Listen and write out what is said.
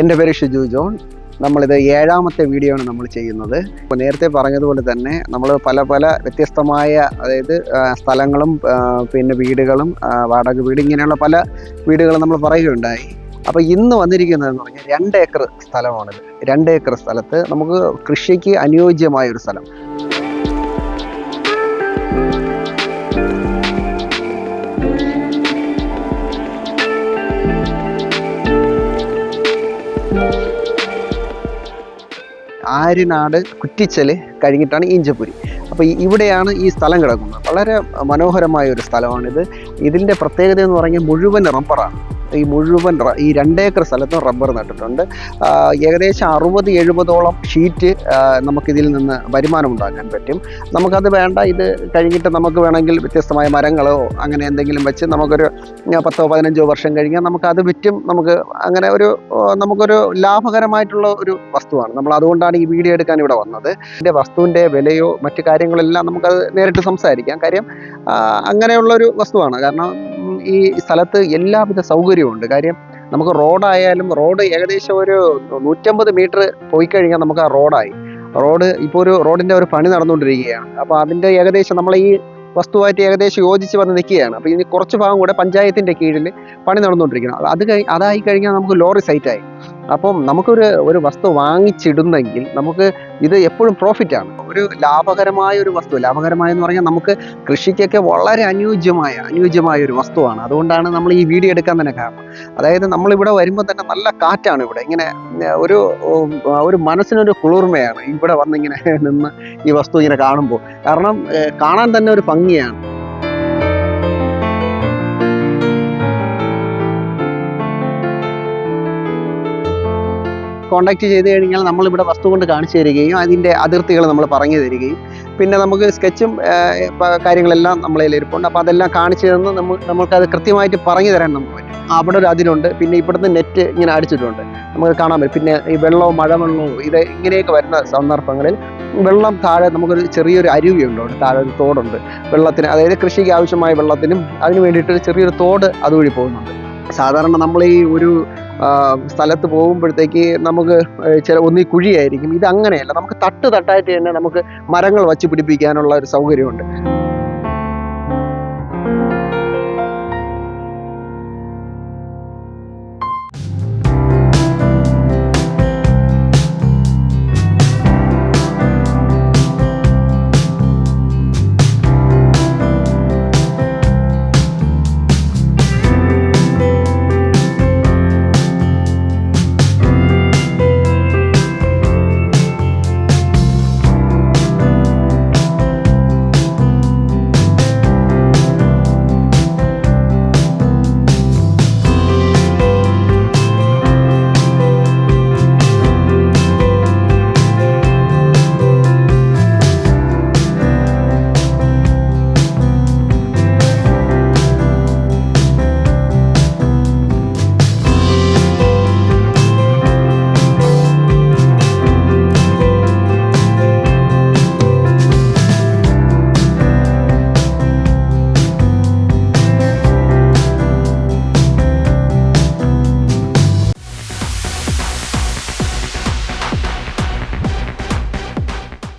എന്റെ പേര് ഷിജു ജോൺ. നമ്മളിത് ഏഴാമത്തെ വീഡിയോ ആണ് നമ്മൾ ചെയ്യുന്നത്. ഇപ്പോൾ നേരത്തെ പറഞ്ഞതുപോലെ തന്നെ നമ്മൾ പല പല വ്യത്യസ്തമായ അതായത് സ്ഥലങ്ങളും പിന്നെ വീടുകളും വാടക വീട് ഇങ്ങനെയുള്ള പല വീടുകളും നമ്മൾ പറയുകയുണ്ടായി. അപ്പോൾ ഇന്ന് വന്നിരിക്കുന്നതെന്ന് പറഞ്ഞാൽ രണ്ട് ഏക്കർ സ്ഥലമാണിത്. രണ്ട് ഏക്കർ സ്ഥലത്ത് നമുക്ക് കൃഷിക്ക് അനുയോജ്യമായ ഒരു സ്ഥലം. ആര്യനാട് കുറ്റിച്ചൽ കഴിഞ്ഞിട്ടാണ് ഈഞ്ചപ്പുരി. അപ്പോൾ ഇവിടെയാണ് ഈ സ്ഥലം കിടക്കുന്നത്. വളരെ മനോഹരമായ ഒരു സ്ഥലമാണിത്. ഇതിന്റെ പ്രത്യേകത എന്ന് പറഞ്ഞാൽ മുഴുവൻ റബ്ബറാണ് ഈ മുഴുവൻ ഈ രണ്ടേക്കർ സ്ഥലത്തും റബ്ബർ നട്ടിട്ടുണ്ട്. ഏകദേശം അറുപത് എഴുപതോളം ഷീറ്റ് നമുക്കിതിൽ നിന്ന് വരുമാനം ഉണ്ടാക്കാൻ പറ്റും. നമുക്കത് വേണ്ട ഇത് കഴിഞ്ഞിട്ട് നമുക്ക് വേണമെങ്കിൽ വ്യത്യസ്തമായ മരങ്ങളോ അങ്ങനെ എന്തെങ്കിലും വെച്ച് നമുക്കൊരു പത്തോ പതിനഞ്ചോ വർഷം കഴിഞ്ഞാൽ നമുക്കത് വിറ്റും. നമുക്ക് അങ്ങനെ ഒരു നമുക്കൊരു ലാഭകരമായിട്ടുള്ള ഒരു വസ്തുവാണ്. നമ്മൾ അതുകൊണ്ടാണ് ഈ വീഡിയോ എടുക്കാൻ ഇവിടെ വന്നത്. ഇതിന്റെ വസ്തുവിന്റെ വിലയോ മറ്റു കാര്യങ്ങളെല്ലാം നമുക്കത് നേരിട്ട് സംസാരിക്കാം. കാര്യം അങ്ങനെയുള്ള ഒരു വസ്തുവാണ്. കാരണം ഈ സ്ഥലത്ത് എല്ലാവിധ സൗകര്യമുണ്ട് കാര്യം നമുക്ക് റോഡായാലും റോഡ് ഏകദേശം ഒരു നൂറ്റമ്പത് മീറ്റർ പോയി കഴിഞ്ഞാൽ നമുക്ക് ആ റോഡായി. റോഡ് ഇപ്പോൾ ഒരു റോഡിന്റെ ഒരു പണി നടന്നുകൊണ്ടിരിക്കുകയാണ്. അപ്പോൾ അതിന്റെ ഏകദേശം നമ്മൾ ഈ വസ്തുവായിട്ട് ഏകദേശം യോജിച്ച് വന്ന് നിൽക്കുകയാണ്. അപ്പോൾ ഇനി കുറച്ച് ഭാഗം കൂടെ പഞ്ചായത്തിന്റെ കീഴിൽ പണി നടന്നുകൊണ്ടിരിക്കണം അത് കഴി അതായി കഴിഞ്ഞാൽ നമുക്ക് ലോറി സൈറ്റായി. അപ്പം നമുക്കൊരു ഒരു വസ്തു വാങ്ങിച്ചിടുന്നെങ്കിൽ നമുക്ക് ഇത് എപ്പോഴും പ്രോഫിറ്റ് ആണ്. ഒരു ലാഭകരമായ ഒരു വസ്തു ലാഭകരമായ എന്ന് പറഞ്ഞാൽ നമുക്ക് കൃഷിക്കൊക്കെ വളരെ അനുയോജ്യമായ അനുയോജ്യമായ ഒരു വസ്തുവാണ്. അതുകൊണ്ടാണ് നമ്മൾ ഈ വീഡിയോ എടുക്കാൻ തന്നെ കാരണം. അതായത് നമ്മളിവിടെ വരുമ്പോൾ തന്നെ നല്ല കാറ്റാണ് ഇവിടെ. ഇങ്ങനെ ഒരു ഒരു മനസ്സിനൊരു കുളിർമയാണ് ഇവിടെ വന്നിങ്ങനെ നിന്ന് ഈ വസ്തു ഇങ്ങനെ കാണുമ്പോൾ. കാരണം കാണാൻ തന്നെ ഒരു ഭംഗിയാണ്. കോണ്ടാക്ട് ചെയ്ത് കഴിഞ്ഞാൽ നമ്മളിവിടെ വസ്തു കൊണ്ട് കാണിച്ചു തരികയും അതിന്റെ അതിർത്തികൾ നമ്മൾ പറഞ്ഞു തരികയും. പിന്നെ നമുക്ക് സ്കെച്ചും കാര്യങ്ങളെല്ലാം നമ്മളെ ഇരിപ്പുണ്ട്. അപ്പോൾ അതെല്ലാം കാണിച്ചു തന്ന് നമ്മൾ നമുക്കത് കൃത്യമായിട്ട് പറഞ്ഞു തരാൻ നമുക്ക് പറ്റും. അവിടെ ഒരു അതിരുണ്ട് പിന്നെ ഇവിടുന്ന് നെറ്റ് ഇങ്ങനെ അടിച്ചിട്ടുണ്ട്. നമുക്ക് കാണാൻ പറ്റും. പിന്നെ ഈ വെള്ളവും മഴ വെള്ളവും ഇത് ഇങ്ങനെയൊക്കെ വരുന്ന സന്ദർഭങ്ങളിൽ വെള്ളം താഴെ നമുക്കൊരു ചെറിയൊരു അരുവിയുണ്ട് അവിടെ താഴെ ഒരു തോടുണ്ട്. വെള്ളത്തിന് അതായത് കൃഷിക്ക് ആവശ്യമായ വെള്ളത്തിനും അതിന് വേണ്ടിയിട്ട് ചെറിയൊരു തോട് അതുവഴി പോകുന്നുണ്ട്. സാധാരണ നമ്മൾ ഈ ഒരു സ്ഥലത്ത് പോകുമ്പോഴത്തേക്ക് നമുക്ക് ചില ഒന്നീ കുഴിയായിരിക്കും. ഇത് അങ്ങനെയല്ല നമുക്ക് തട്ട് തട്ടായിട്ട് തന്നെ നമുക്ക് മരങ്ങൾ വച്ച് പിടിപ്പിക്കാനുള്ള ഒരു സൗകര്യമുണ്ട്.